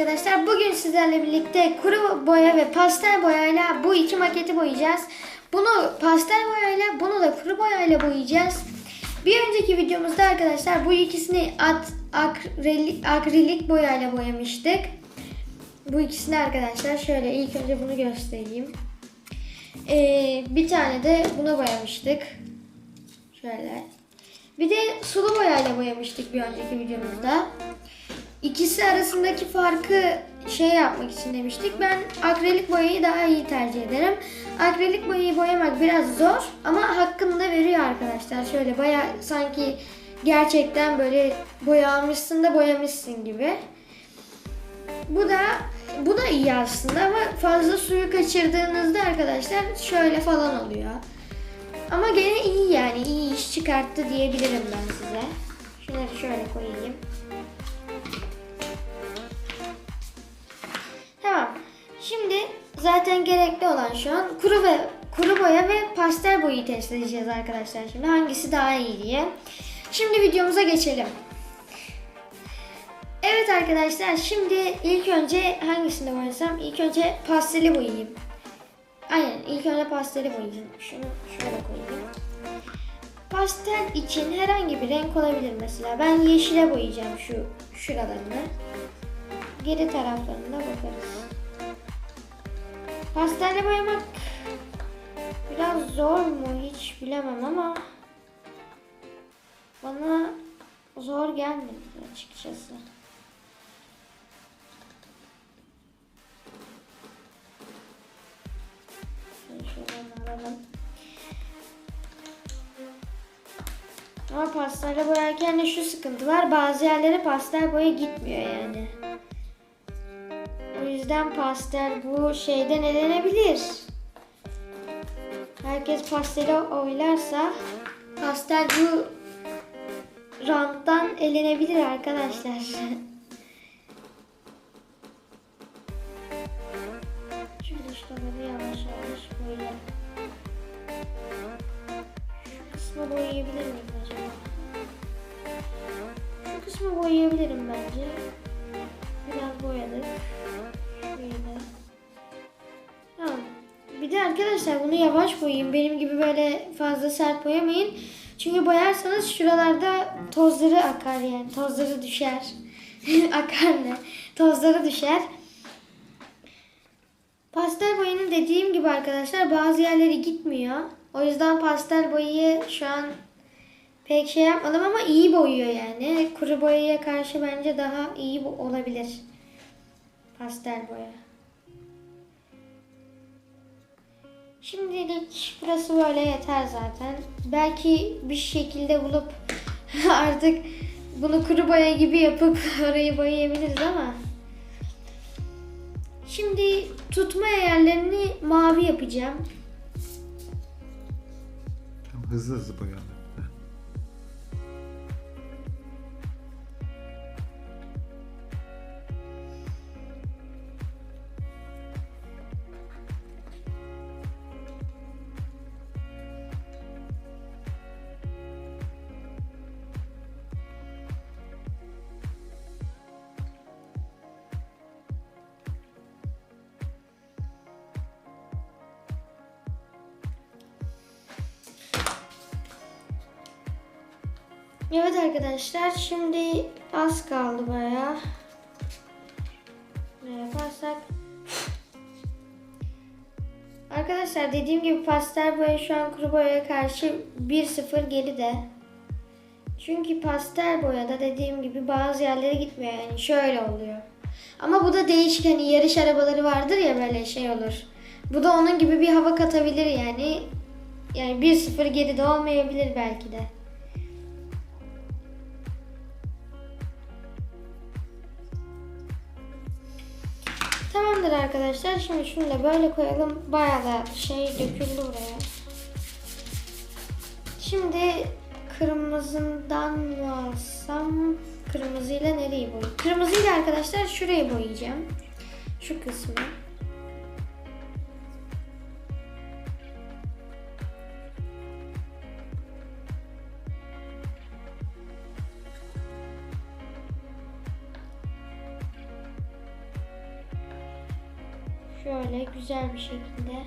arkadaşlar. Bugün sizlerle birlikte kuru boya ve pastel boyayla bu iki maketi boyayacağız. Bunu pastel boyayla, bunu da kuru boyayla boyayacağız. Bir önceki videomuzda arkadaşlar bu ikisini at, akrilik, akrilik boyayla boyamıştık. Bu ikisini arkadaşlar şöyle ilk önce bunu göstereyim. Ee, bir tane de buna boyamıştık. Şöyle. Bir de sulu boyayla boyamıştık bir önceki videomuzda. İkisi arasındaki farkı şey yapmak için demiştik. Ben akrilik boyayı daha iyi tercih ederim. Akrilik boyayı boyamak biraz zor ama hakkını da veriyor arkadaşlar. Şöyle baya sanki gerçekten böyle boyamışsın da boyamışsın gibi. Bu da bu da iyi aslında ama fazla suyu kaçırdığınızda arkadaşlar şöyle falan oluyor. Ama gene iyi yani iyi iş çıkarttı diyebilirim ben size. Şunları şöyle koyayım. Zaten gerekli olan şu an kuru ve kuru boya ve pastel boyayı test edeceğiz arkadaşlar. Şimdi hangisi daha iyi diye. Şimdi videomuza geçelim. Evet arkadaşlar şimdi ilk önce hangisini boyasam? İlk önce pasteli boyayayım. Aynen ilk önce pasteli boyayacağım. Şunu şöyle koyayım. Pastel için herhangi bir renk olabilir mesela. Ben yeşile boyayacağım şu şuralarını. Geri taraflarına bakarız. Pastelle boyamak biraz zor mu hiç bilemem ama bana zor gelmedi açıkçası. Şuradan alalım. Ama pastelle boyarken de şu sıkıntı var. Bazı yerlere pastel boya gitmiyor yani. Yüzden pastel bu şeyden elenebilir. Herkes pasteli oylarsa pastel bu ranttan elenebilir arkadaşlar. Şöyle şuraları yavaş yavaş böyle. Şu kısmı boyayabilir miyim acaba? Şu kısmı boyayabilirim bence. Biraz boyadık. Şöyle. Tamam. Bir de arkadaşlar bunu yavaş boyayın. Benim gibi böyle fazla sert boyamayın. Çünkü boyarsanız şuralarda tozları akar yani. Tozları düşer. akar ne? Tozları düşer. Pastel boyanın dediğim gibi arkadaşlar bazı yerleri gitmiyor. O yüzden pastel boyayı şu an pek şey yapmadım ama iyi boyuyor yani. Kuru boyaya karşı bence daha iyi olabilir. Pastel boya. Şimdilik burası böyle yeter zaten. Belki bir şekilde bulup artık bunu kuru boya gibi yapıp orayı boyayabiliriz ama Şimdi tutma yerlerini mavi yapacağım. Hızlı hızlı boyayalım. Evet arkadaşlar şimdi az kaldı baya. Ne yaparsak. Arkadaşlar dediğim gibi pastel boya şu an kuru boyaya karşı 1-0 geride. Çünkü pastel boyada dediğim gibi bazı yerlere gitmiyor yani şöyle oluyor. Ama bu da değişik hani yarış arabaları vardır ya böyle şey olur. Bu da onun gibi bir hava katabilir yani. Yani 1-0 geride olmayabilir belki de. Tamamdır arkadaşlar. Şimdi şunu da böyle koyalım. Bayağı da şey döküldü buraya. Şimdi kırmızından mı alsam? Kırmızıyla nereyi boyayayım? Kırmızıyla arkadaşlar şurayı boyayacağım. Şu kısmı. Şöyle güzel bir şekilde.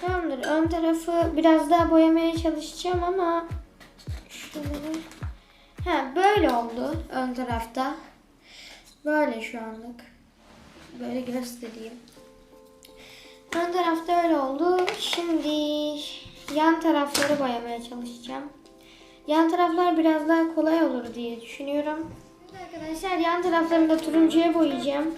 Tamamdır. Ön tarafı biraz daha boyamaya çalışacağım ama şunları Ha böyle oldu ön tarafta. Böyle şu anlık. Böyle göstereyim. Ön tarafta öyle oldu. Şimdi yan tarafları boyamaya çalışacağım. Yan taraflar biraz daha kolay olur diye düşünüyorum. Arkadaşlar yan taraflarını da turuncuya boyayacağım.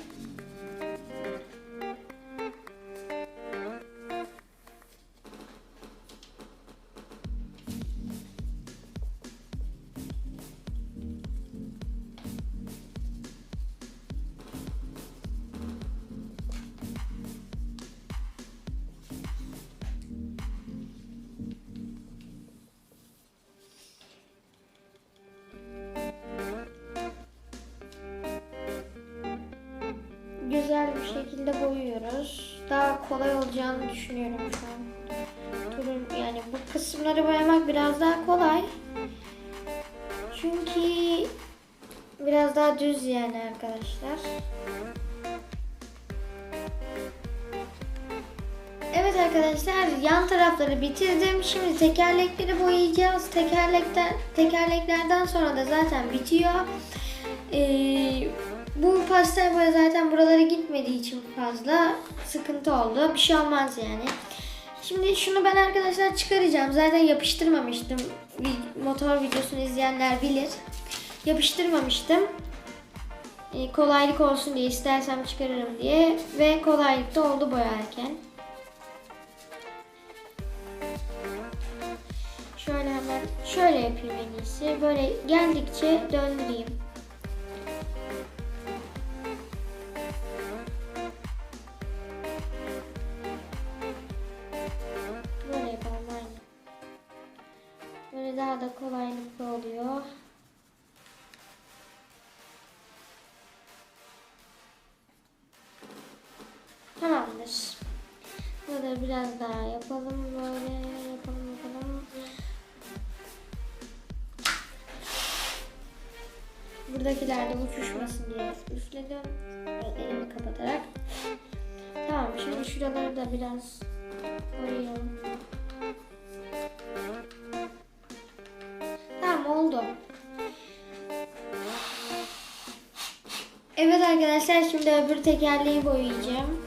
Şekilde boyuyoruz. Daha kolay olacağını düşünüyorum şu an. Turun yani bu kısımları boyamak biraz daha kolay. Çünkü biraz daha düz yani arkadaşlar. Evet arkadaşlar yan tarafları bitirdim. Şimdi tekerlekleri boyayacağız. Tekerlekten tekerleklerden sonra da zaten bitiyor. Ee, bu pastel boya zaten buralara gitmediği için fazla sıkıntı oldu. Bir şey olmaz yani. Şimdi şunu ben arkadaşlar çıkaracağım. Zaten yapıştırmamıştım. Motor videosunu izleyenler bilir. Yapıştırmamıştım. Ee, kolaylık olsun diye istersem çıkarırım diye. Ve kolaylık da oldu boyarken. Şöyle hemen şöyle yapayım en iyisi. Böyle geldikçe döndüreyim. Daha da kolaylıklı oluyor. Tamamdır. Burada biraz daha yapalım böyle yapalım yapalım. Buradakiler de uçuşmasın diye üfledim. Evet, elimi kapatarak. Tamam şimdi şuraları da biraz koyuyorum. Arkadaşlar şimdi öbür tekerleği boyayacağım.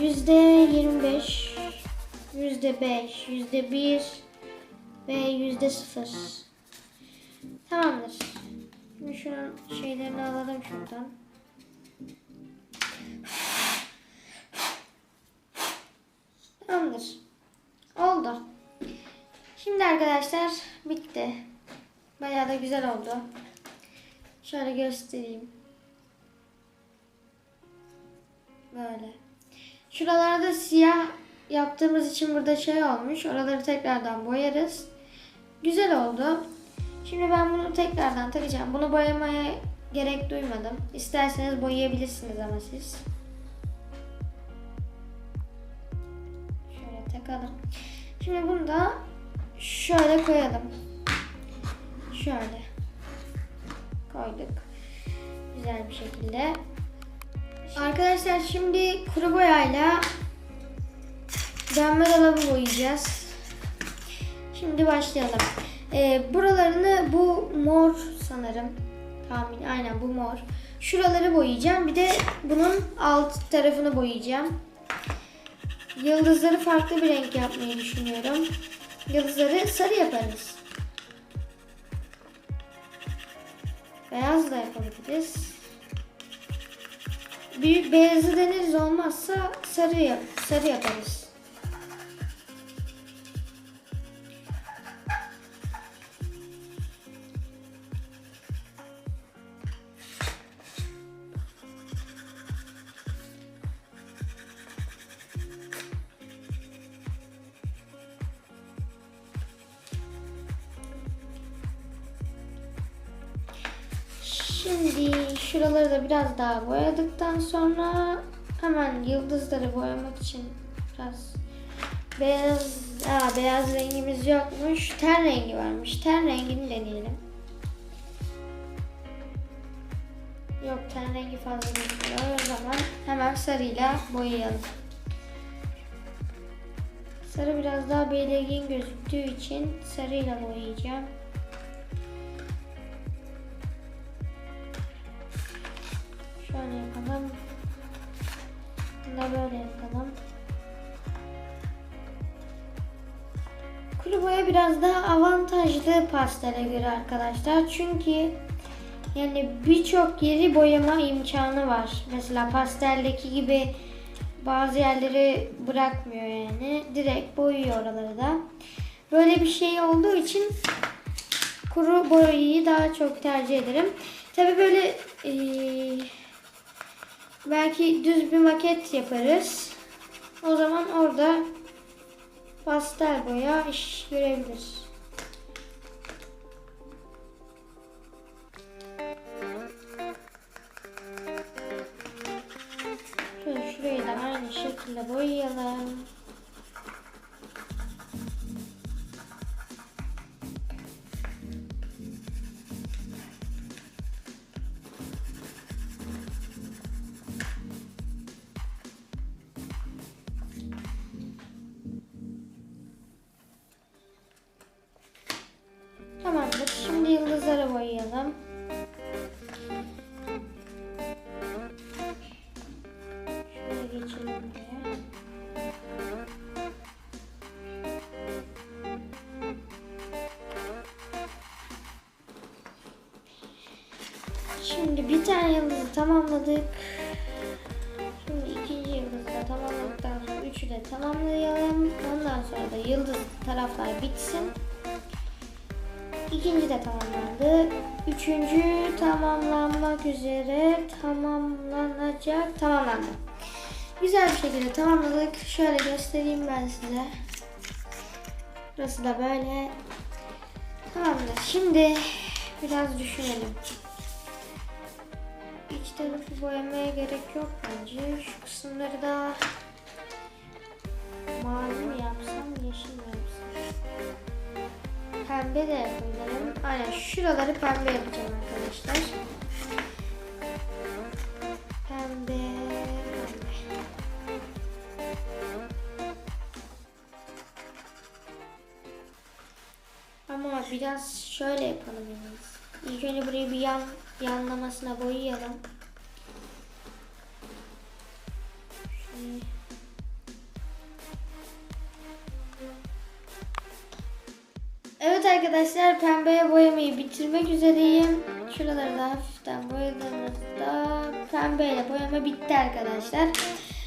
Yüzde yirmi beş, yüzde beş, yüzde bir ve yüzde sıfır. Tamamdır. Şimdi şunun şeylerini alalım şuradan. Arkadaşlar bitti. Bayağı da güzel oldu. Şöyle göstereyim. Böyle. Şuralarda siyah yaptığımız için burada şey olmuş. Oraları tekrardan boyarız. Güzel oldu. Şimdi ben bunu tekrardan takacağım. Bunu boyamaya gerek duymadım. İsterseniz boyayabilirsiniz ama siz. Şöyle takalım. Şimdi bunu da şöyle koyalım. Şöyle koyduk. Güzel bir şekilde. Arkadaşlar şimdi kuru boyayla dönme dolabı boyayacağız. Şimdi başlayalım. Ee, buralarını bu mor sanırım. Tahmin aynen bu mor. Şuraları boyayacağım. Bir de bunun alt tarafını boyayacağım. Yıldızları farklı bir renk yapmayı düşünüyorum. Yıldızları sarı yaparız. Beyaz da yapabiliriz. Bir beyazı deneriz olmazsa sarı yap sarı yaparız. Şimdi şuraları da biraz daha boyadıktan sonra hemen yıldızları boyamak için biraz beyaz, aa, beyaz rengimiz yokmuş. Ten rengi varmış. Ten rengini deneyelim. Yok ten rengi fazla değil. O zaman hemen sarıyla boyayalım. Sarı biraz daha belirgin gözüktüğü için sarıyla boyayacağım. Şöyle yapalım. Bunu da böyle yapalım. Kuru boya biraz daha avantajlı pastele göre arkadaşlar. Çünkü yani birçok yeri boyama imkanı var. Mesela pasteldeki gibi bazı yerleri bırakmıyor yani. Direkt boyuyor oraları da. Böyle bir şey olduğu için kuru boyayı daha çok tercih ederim. Tabi böyle eee, belki düz bir maket yaparız. O zaman orada pastel boya iş görebilir. İkinci de tamamlandı. Üçüncü tamamlanmak üzere tamamlanacak. Tamamlandı. Güzel bir şekilde tamamladık. Şöyle göstereyim ben size. Burası da böyle. Tamamdır. Şimdi biraz düşünelim. İç tarafı boyamaya gerek yok bence. Şu kısımları da mavi yapsam, yeşil? Pembe de yapabilirim. Aynen şuraları pembe yapacağım arkadaşlar. Pembe. Ama biraz şöyle yapalım yalnız. İlk önce burayı bir yan yanlamasına boyayalım. Bitirmek üzereyim. Şuraları da hafiften boyadığımızda pembeyle boyama bitti arkadaşlar.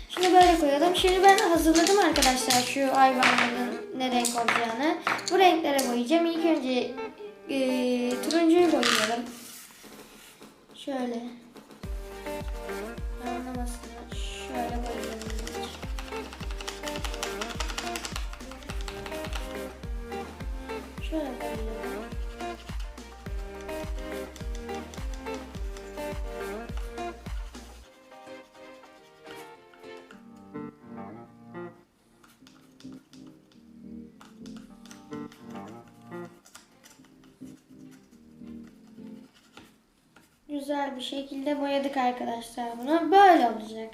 Şunu böyle koyalım. Şimdi ben hazırladım arkadaşlar şu hayvanların ne renk olacağını. Bu renklere boyayacağım. İlk önce e, turuncuyu boyayalım. Şöyle. Anlamasını şöyle boyayalım. Şöyle boyayalım. Güzel bir şekilde boyadık arkadaşlar bunu. Böyle olacak.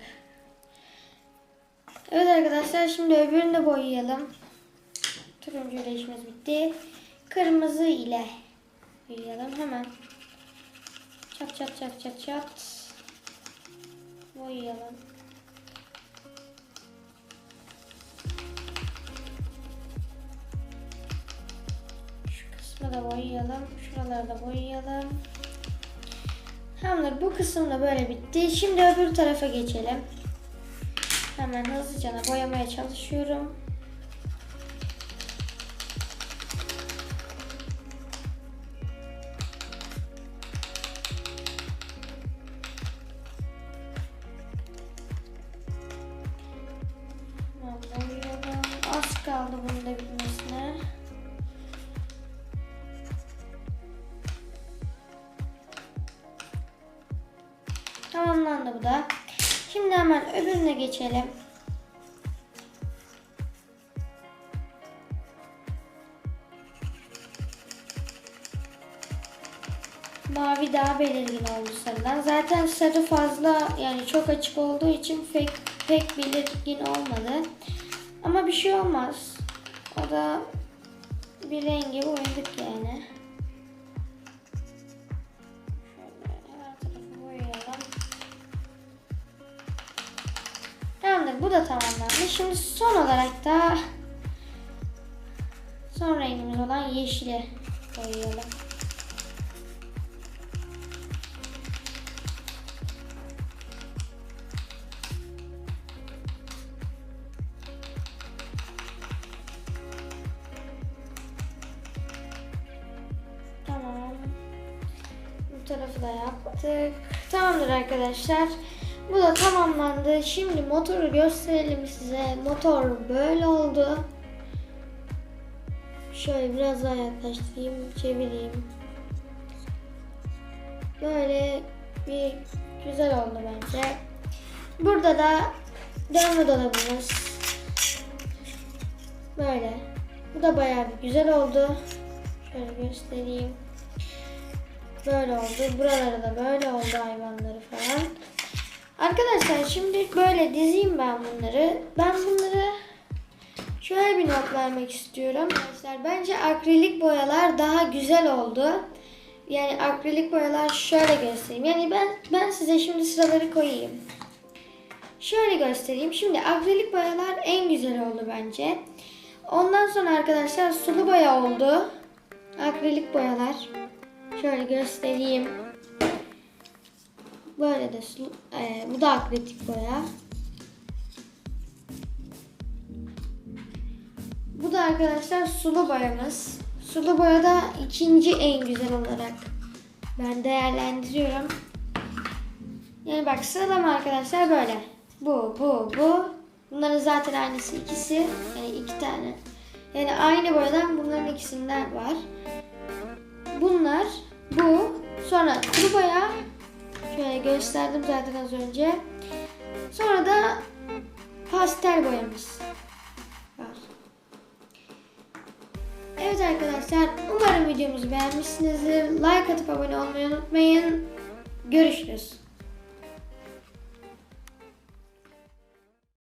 Evet arkadaşlar şimdi öbürünü de boyayalım. Turuncu ile işimiz bitti. Kırmızı ile boyayalım hemen. Çat çat çat çat çat. Boyayalım. Şu kısmı da boyayalım. Şuraları da boyayalım. Tamamdır. Bu kısım da böyle bitti. Şimdi öbür tarafa geçelim. Hemen hızlıca boyamaya çalışıyorum. Tamamlandı bu da. Şimdi hemen öbürüne geçelim. Mavi daha belirgin oldu sarıdan. Zaten sarı fazla yani çok açık olduğu için pek, pek belirgin olmadı. Ama bir şey olmaz. O da bir rengi boyadık yani. Bu da tamamlandı. Şimdi son olarak da son rengimiz olan yeşili boyayalım. Tamam. Bu tarafı da yaptık. Tamamdır arkadaşlar. Bu da tamamlandı. Şimdi motoru gösterelim size. Motor böyle oldu. Şöyle biraz daha yaklaştırayım, çevireyim. Böyle bir güzel oldu bence. Burada da dönme dolabımız. Böyle. Bu da bayağı bir güzel oldu. Şöyle göstereyim. Böyle oldu. Buraları da böyle oldu hayvanları falan. Arkadaşlar şimdi böyle dizeyim ben bunları. Ben bunları şöyle bir not vermek istiyorum. Arkadaşlar bence akrilik boyalar daha güzel oldu. Yani akrilik boyalar şöyle göstereyim. Yani ben ben size şimdi sıraları koyayım. Şöyle göstereyim. Şimdi akrilik boyalar en güzel oldu bence. Ondan sonra arkadaşlar sulu boya oldu. Akrilik boyalar. Şöyle göstereyim. Böyle de sulu, e, bu da akrilik boya. Bu da arkadaşlar sulu boyamız. Sulu boya da ikinci en güzel olarak ben değerlendiriyorum. Yani bak sıralama arkadaşlar böyle. Bu, bu, bu. Bunların zaten aynısı ikisi. Yani iki tane. Yani aynı boyadan bunların ikisinden var. Bunlar, bu. Sonra kuru boya. Şöyle gösterdim zaten az önce. Sonra da pastel boyamız var. Evet arkadaşlar umarım videomuzu beğenmişsinizdir. Like atıp abone olmayı unutmayın. Görüşürüz.